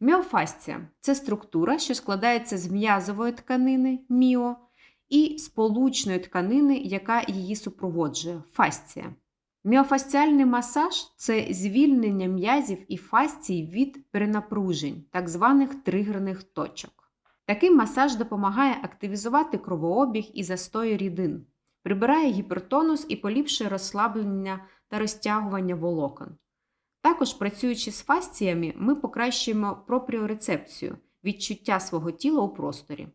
Міофасція це структура, що складається з м'язової тканини міо і сполучної тканини, яка її супроводжує фасція. Міофасціальний масаж це звільнення м'язів і фасцій від перенапружень, так званих тригерних точок. Такий масаж допомагає активізувати кровообіг і застої рідин, прибирає гіпертонус і поліпшує розслаблення та розтягування волокон. Також, працюючи з фасціями, ми покращуємо пропріорецепцію відчуття свого тіла у просторі.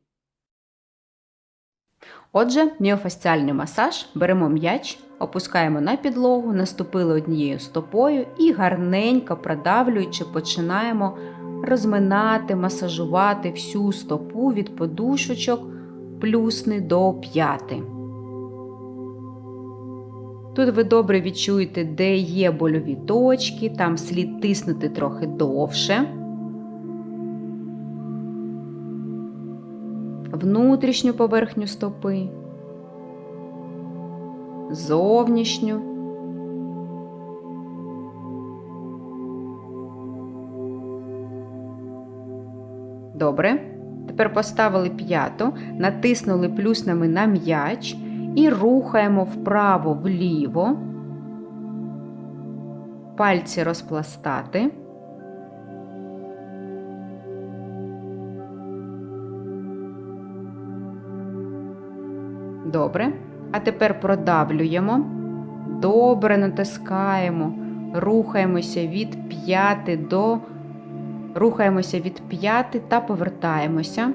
Отже, міофасціальний масаж беремо м'яч, опускаємо на підлогу, наступили однією стопою і гарненько продавлюючи, починаємо розминати, масажувати всю стопу від подушечок плюсни до п'яти. Тут ви добре відчуєте, де є больові точки, там слід тиснути трохи довше. Внутрішню поверхню стопи, зовнішню. Добре. Тепер поставили п'яту, натиснули плюснами на м'яч і рухаємо вправо-вліво. Пальці розпластати. Добре. А тепер продавлюємо. Добре натискаємо. Рухаємося від п'яти до. Рухаємося від п'яти та повертаємося.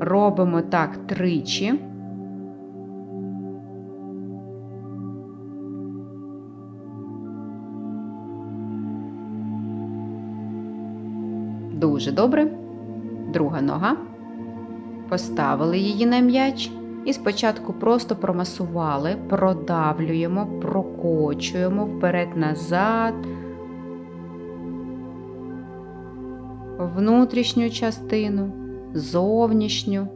Робимо так тричі. Дуже добре. Друга нога. Поставили її на м'яч і спочатку просто промасували, продавлюємо, прокочуємо вперед-назад, внутрішню частину, зовнішню.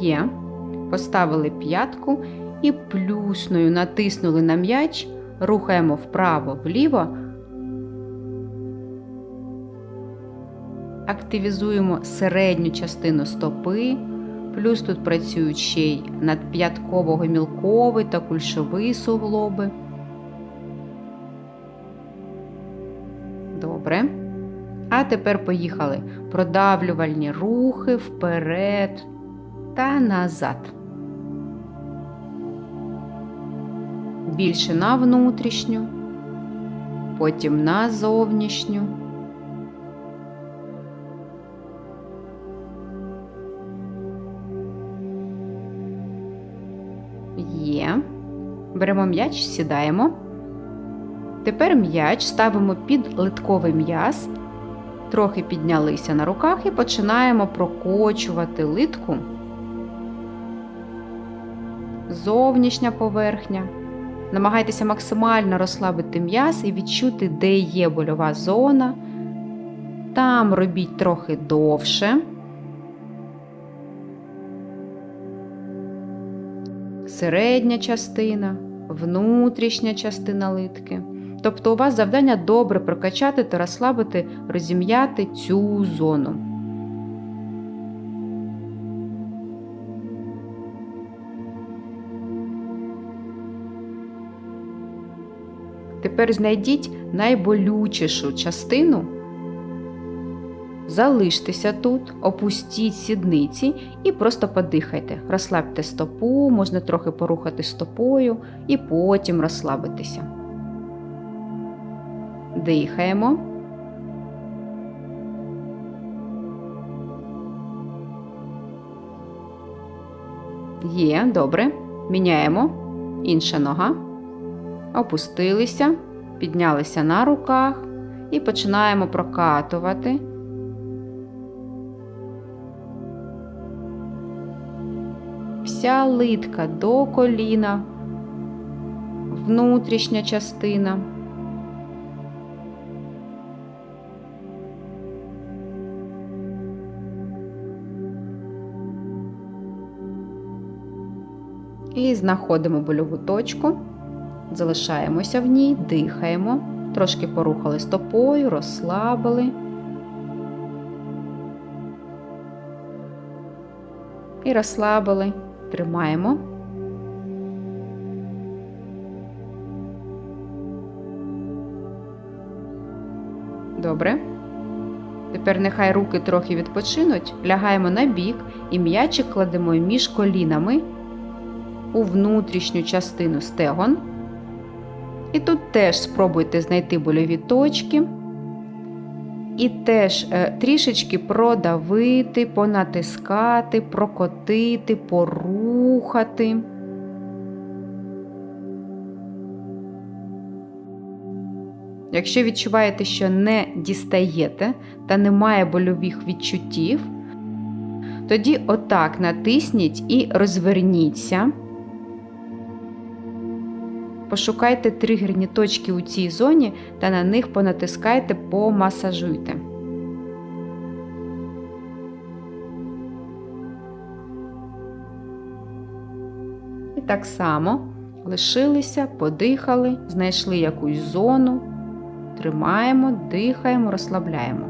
Є. Поставили п'ятку і плюсною натиснули на м'яч, рухаємо вправо-вліво, активізуємо середню частину стопи, плюс тут працюють ще й надп'ятково-мілковий та кульшовий суглоби. Добре. А тепер поїхали. Продавлювальні рухи вперед та назад. Більше на внутрішню, потім на зовнішню. Є. Беремо м'яч, сідаємо. Тепер м'яч ставимо під литковий м'яз, трохи піднялися на руках і починаємо прокочувати литку зовнішня поверхня. Намагайтеся максимально розслабити м'яз і відчути, де є больова зона. Там робіть трохи довше. Середня частина, внутрішня частина литки. Тобто у вас завдання добре прокачати та розслабити, розім'яти цю зону. Тепер знайдіть найболючішу частину, залиштеся тут, опустіть сідниці і просто подихайте. Розслабте стопу, можна трохи порухати стопою і потім розслабитися. Дихаємо. Є, добре. Міняємо. Інша нога опустилися, піднялися на руках і починаємо прокатувати. Вся литка до коліна, внутрішня частина. І знаходимо больову точку залишаємося в ній, дихаємо, трошки порухали стопою, розслабили. І розслабили, тримаємо. Добре. Тепер нехай руки трохи відпочинуть, лягаємо на бік і м'ячик кладемо між колінами у внутрішню частину стегон. І тут теж спробуйте знайти больові точки. І теж е, трішечки продавити, понатискати, прокотити, порухати. Якщо відчуваєте, що не дістаєте та немає больових відчуттів, тоді отак натисніть і розверніться. Пошукайте тригерні точки у цій зоні та на них понатискайте, помасажуйте. І так само лишилися, подихали, знайшли якусь зону, тримаємо, дихаємо, розслабляємо.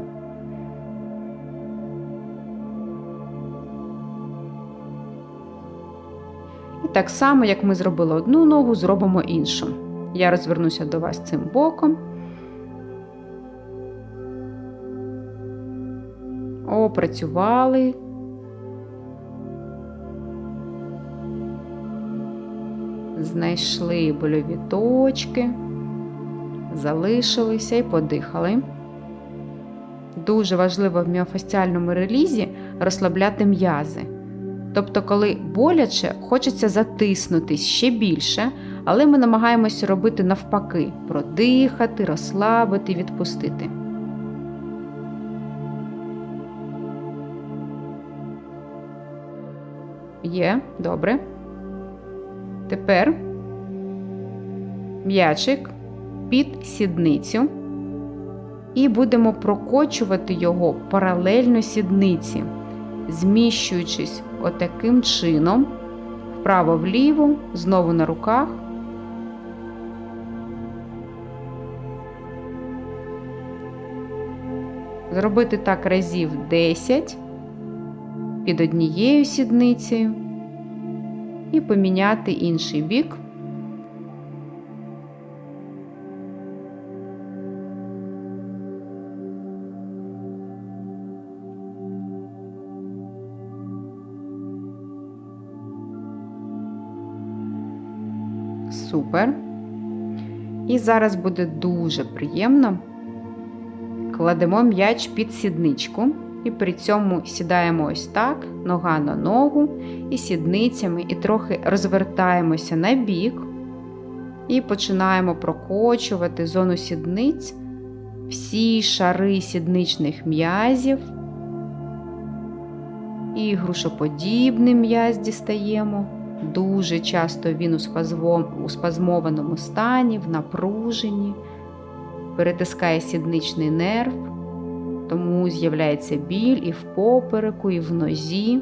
Так само, як ми зробили одну ногу, зробимо іншу. Я розвернуся до вас цим боком. Опрацювали. Знайшли больові точки, залишилися і подихали. Дуже важливо в міофасціальному релізі розслабляти м'язи. Тобто, коли боляче, хочеться затиснутись ще більше, але ми намагаємося робити навпаки: продихати, розслабити, відпустити. Є, добре. Тепер м'ячик під сідницю і будемо прокочувати його паралельно сідниці, зміщуючись отаким чином, вправо-вліво, знову на руках. Зробити так разів 10 під однією сідницею і поміняти інший бік. Супер. І зараз буде дуже приємно. Кладемо м'яч під сідничку, і при цьому сідаємо ось так, нога на ногу, і сідницями, і трохи розвертаємося на бік. І починаємо прокочувати зону сідниць, всі шари сідничних м'язів. І грушоподібний м'яз дістаємо. Дуже часто він у, спазмованому стані, в напруженні, перетискає сідничний нерв, тому з'являється біль і в попереку, і в нозі.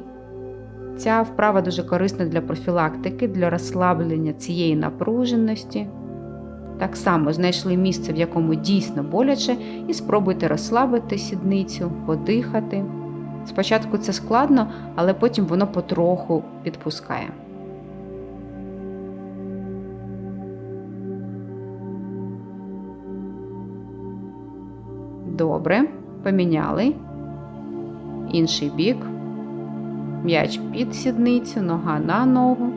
Ця вправа дуже корисна для профілактики, для розслаблення цієї напруженості. Так само знайшли місце, в якому дійсно боляче, і спробуйте розслабити сідницю, подихати. Спочатку це складно, але потім воно потроху підпускає. Добре, поміняли. Інший бік. М'яч під сідницю, нога на ногу.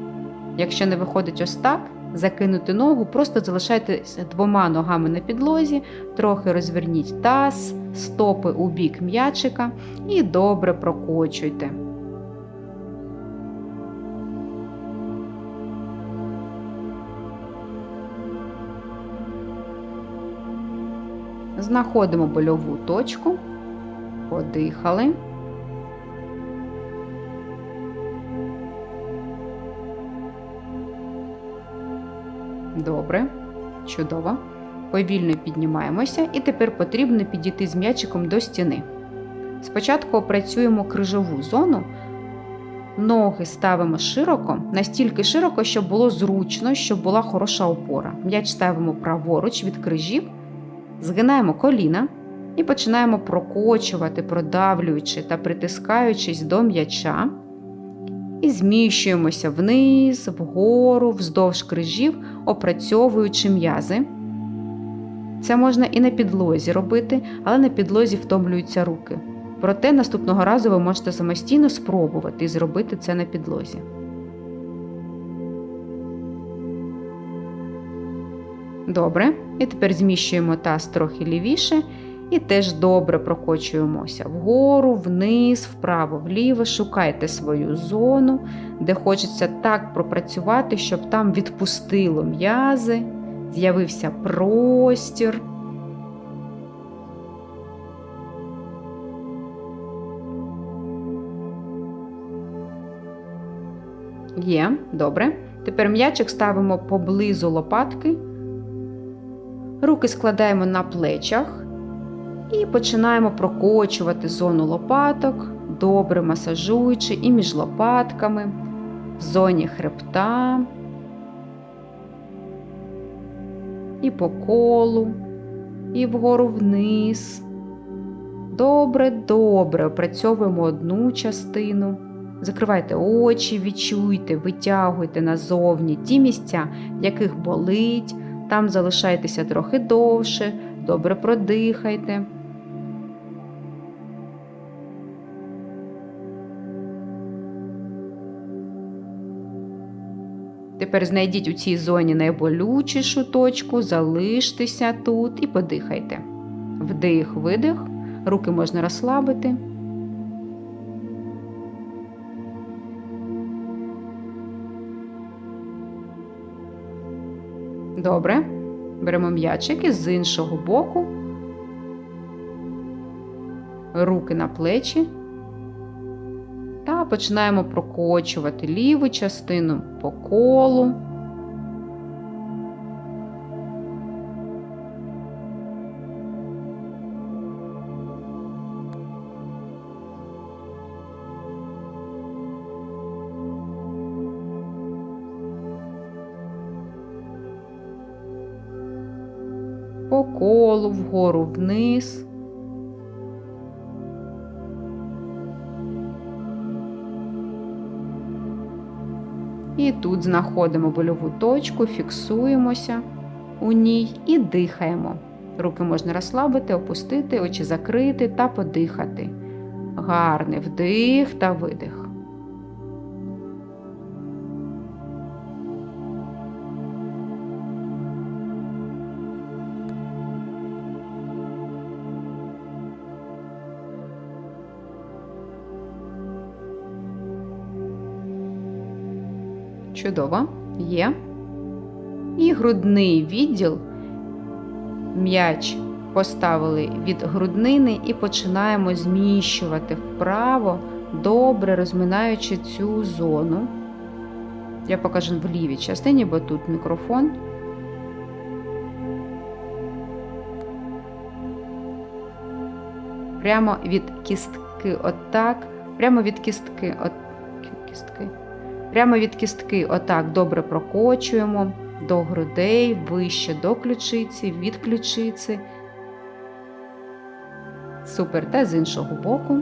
Якщо не виходить ось так, закинути ногу, просто залишайтеся двома ногами на підлозі, трохи розверніть таз, стопи у бік м'ячика і добре прокочуйте. Знаходимо больову точку, подихали. Добре, чудово. Повільно піднімаємося, і тепер потрібно підійти з м'ячиком до стіни. Спочатку опрацюємо крижову зону, Ноги ставимо широко, настільки широко, щоб було зручно, щоб була хороша опора. М'яч ставимо праворуч від крижів, згинаємо коліна і починаємо прокочувати, продавлюючи та притискаючись до м'яча. І зміщуємося вниз, вгору, вздовж крижів, опрацьовуючи м'язи. Це можна і на підлозі робити, але на підлозі втомлюються руки. Проте наступного разу ви можете самостійно спробувати і зробити це на підлозі. Добре. І тепер зміщуємо таз трохи лівіше і теж добре прокочуємося вгору, вниз, вправо, вліво. Шукайте свою зону, де хочеться так пропрацювати, щоб там відпустило м'язи, з'явився простір. Є, добре. Тепер м'ячик ставимо поблизу лопатки. Руки складаємо на плечах і починаємо прокочувати зону лопаток, добре масажуючи і між лопатками, в зоні хребта, і по колу, і вгору вниз. Добре, добре опрацьовуємо одну частину. Закривайте очі, відчуйте, витягуйте назовні ті місця, в яких болить. Там залишайтеся трохи довше, добре продихайте. Тепер знайдіть у цій зоні найболючішу точку, залиштеся тут і подихайте. Вдих, видих, руки можна розслабити. Добре. Беремо м'ячик і з іншого боку. Руки на плечі. Та починаємо прокочувати ліву частину по колу. Колу вгору вниз. І тут знаходимо больову точку, фіксуємося у ній і дихаємо. Руки можна розслабити, опустити, очі закрити та подихати. Гарний вдих та видих. Чудово, є. І грудний відділ. М'яч поставили від груднини і починаємо зміщувати вправо, добре розминаючи цю зону. Я покажу в лівій частині, бо тут мікрофон. Прямо від кістки, отак. Прямо від кістки, от кістки. Прямо від кістки, отак добре прокочуємо до грудей, вище до ключиці, від ключиці. Супер, та з іншого боку.